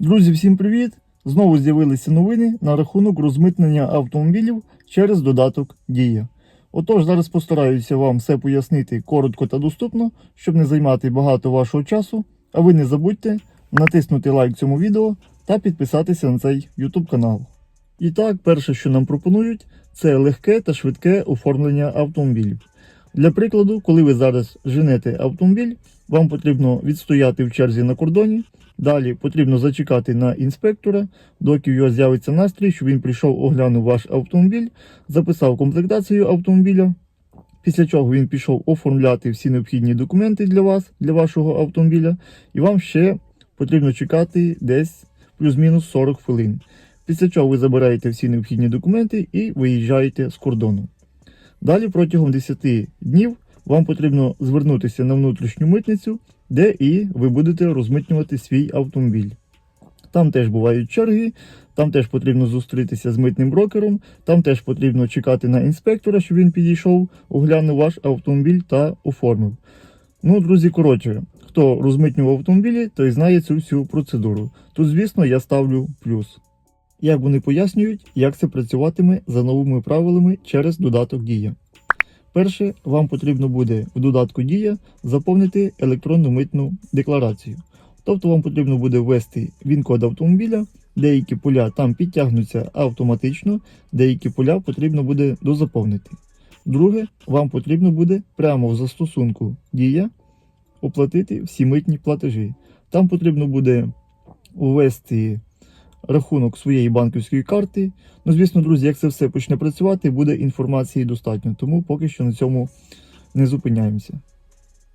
Друзі, всім привіт! Знову з'явилися новини на рахунок розмитнення автомобілів через додаток Дія. Отож, зараз постараюся вам все пояснити коротко та доступно, щоб не займати багато вашого часу. А ви не забудьте натиснути лайк цьому відео та підписатися на цей YouTube канал. І так, перше, що нам пропонують, це легке та швидке оформлення автомобілів. Для прикладу, коли ви зараз женете автомобіль, вам потрібно відстояти в черзі на кордоні. Далі потрібно зачекати на інспектора, доки його з'явиться настрій, щоб він прийшов, оглянув ваш автомобіль, записав комплектацію автомобіля. Після чого він пішов оформляти всі необхідні документи для вас, для вашого автомобіля, і вам ще потрібно чекати десь плюс-мінус 40 хвилин. Після чого ви забираєте всі необхідні документи і виїжджаєте з кордону. Далі протягом 10 днів вам потрібно звернутися на внутрішню митницю, де і ви будете розмитнювати свій автомобіль. Там теж бувають черги, там теж потрібно зустрітися з митним брокером, там теж потрібно чекати на інспектора, щоб він підійшов, оглянув ваш автомобіль та оформив. Ну, друзі, коротше, хто розмитнював автомобілі, той знає цю всю процедуру. Тут, звісно, я ставлю плюс. Як вони пояснюють, як це працюватиме за новими правилами через додаток Дія. Перше, вам потрібно буде в додатку Дія заповнити електронну митну декларацію. Тобто вам потрібно буде ввести він-код автомобіля, деякі поля там підтягнуться автоматично, деякі поля потрібно буде дозаповнити. Друге, вам потрібно буде прямо в застосунку Дія оплатити всі митні платежі. Там потрібно буде ввести рахунок своєї банківської карти. Ну, звісно, друзі, як це все почне працювати, буде інформації достатньо, тому поки що на цьому не зупиняємося.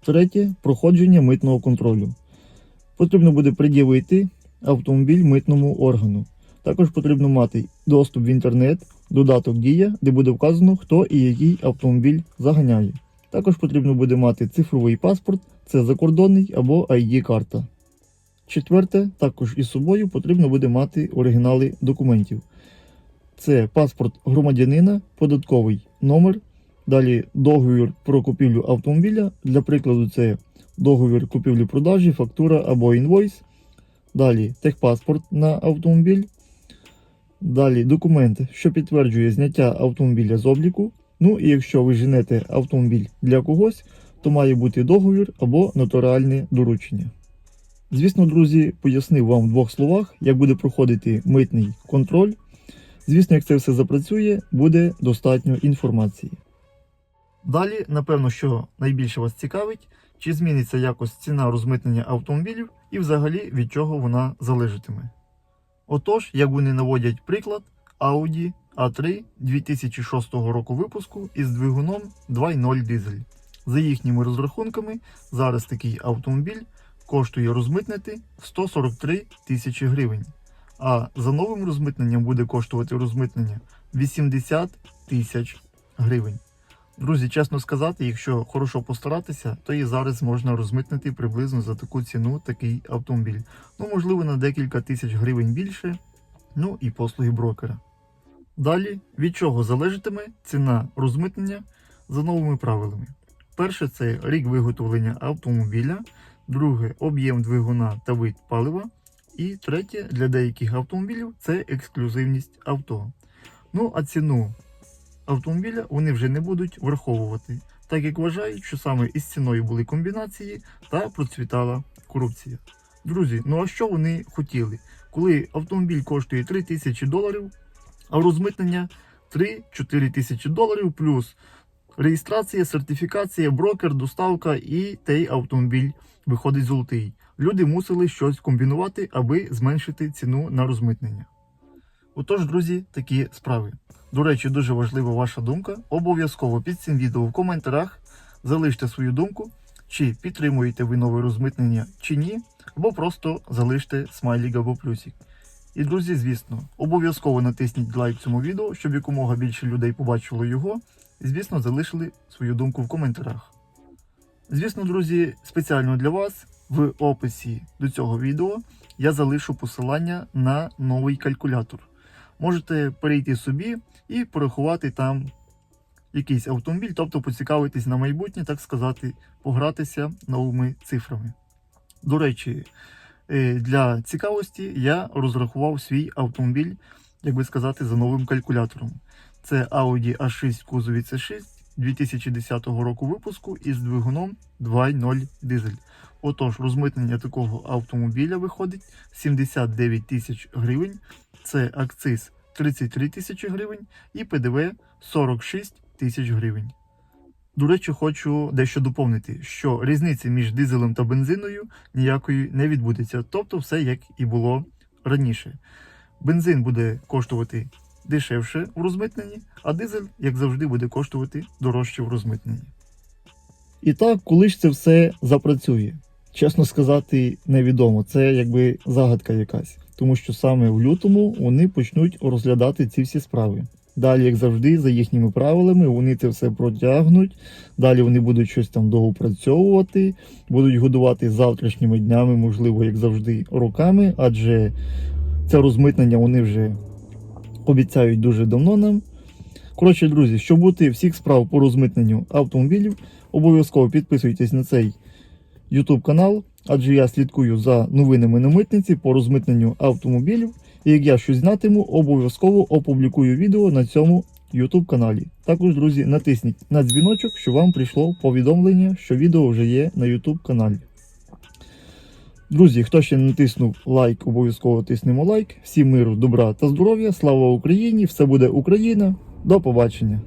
Третє проходження митного контролю. Потрібно буде пред'явити автомобіль митному органу. Також потрібно мати доступ в інтернет, додаток Дія, де буде вказано, хто і який автомобіль заганяє. Також потрібно буде мати цифровий паспорт, це закордонний або ID-карта. Четверте, також із собою потрібно буде мати оригінали документів. Це паспорт громадянина, податковий номер, далі договір про купівлю автомобіля. Для прикладу, це договір купівлі-продажі, фактура або інвойс. Далі техпаспорт на автомобіль. Далі документ, що підтверджує зняття автомобіля з обліку. Ну і якщо ви женете автомобіль для когось, то має бути договір або нотаріальне доручення. Звісно, друзі, пояснив вам в двох словах, як буде проходити митний контроль. Звісно, як це все запрацює, буде достатньо інформації. Далі, напевно, що найбільше вас цікавить, чи зміниться якось ціна розмитнення автомобілів і взагалі від чого вона залежатиме. Отож, як вони наводять приклад, Audi A3 2006 року випуску із двигуном 2.0 дизель. За їхніми розрахунками, зараз такий автомобіль коштує розмитнити 143 тисячі гривень. А за новим розмитненням буде коштувати розмитнення 80 тисяч гривень. Друзі, чесно сказати, якщо хорошо постаратися, то і зараз можна розмитнити приблизно за таку ціну такий автомобіль. Ну, можливо, на декілька тисяч гривень більше, ну і послуги брокера. Далі, від чого залежатиме ціна розмитнення за новими правилами. Перше це рік виготовлення автомобіля, друге об'єм двигуна та вид палива. І третє для деяких автомобілів це ексклюзивність авто. Ну а ціну автомобіля вони вже не будуть враховувати, так як вважають, що саме із ціною були комбінації та процвітала корупція. Друзі, ну а що вони хотіли? Коли автомобіль коштує 3 тисячі доларів, а розмитнення 3-4 тисячі доларів плюс реєстрація, сертифікація, брокер, доставка і той автомобіль виходить золотий. Люди мусили щось комбінувати, аби зменшити ціну на розмитнення. Отож, друзі, такі справи. До речі, дуже важлива ваша думка. Обов'язково під цим відео в коментарях залиште свою думку, чи підтримуєте ви нове розмитнення чи ні, або просто залиште смайлік або плюсик. І, друзі, звісно, обов'язково натисніть лайк цьому відео, щоб якомога більше людей побачило його. І, звісно, залишили свою думку в коментарях. Звісно, друзі, спеціально для вас в описі до цього відео я залишу посилання на новий калькулятор. Можете перейти собі і порахувати там якийсь автомобіль, тобто поцікавитись на майбутнє, так сказати, погратися новими цифрами. До речі, Е, Для цікавості я розрахував свій автомобіль, як би сказати, за новим калькулятором. Це Audi A6 в кузові C6 2010 року випуску із двигуном 2.0 дизель. Отож, розмитнення такого автомобіля виходить 79 тисяч гривень. Це акциз 33 тисячі гривень і ПДВ 46 тисяч гривень. До речі, хочу дещо доповнити, що різниці між дизелем та бензиною ніякої не відбудеться, тобто все як і було раніше. Бензин буде коштувати дешевше в розмитненні, а дизель, як завжди, буде коштувати дорожче в розмитненні. І так, коли ж це все запрацює? Чесно сказати, невідомо. Це якби загадка якась. Тому що саме в лютому вони почнуть розглядати ці всі справи. Далі, як завжди, за їхніми правилами, вони це все протягнуть. Далі вони будуть щось там доопрацьовувати, будуть годувати завтрашніми днями, можливо, як завжди, роками, адже це розмитнення вони вже обіцяють дуже давно нам. Коротше, друзі, щоб бути всіх справ по розмитненню автомобілів, обов'язково підписуйтесь на цей YouTube канал, адже я слідкую за новинами на митниці по розмитненню автомобілів. І як я щось знатиму, обов'язково опублікую відео на цьому YouTube каналі. Також, друзі, натисніть на дзвіночок, щоб вам прийшло повідомлення, що відео вже є на YouTube каналі. Друзі, хто ще не натиснув лайк, обов'язково тиснемо лайк. Всім миру, добра та здоров'я. Слава Україні! Все буде Україна! До побачення!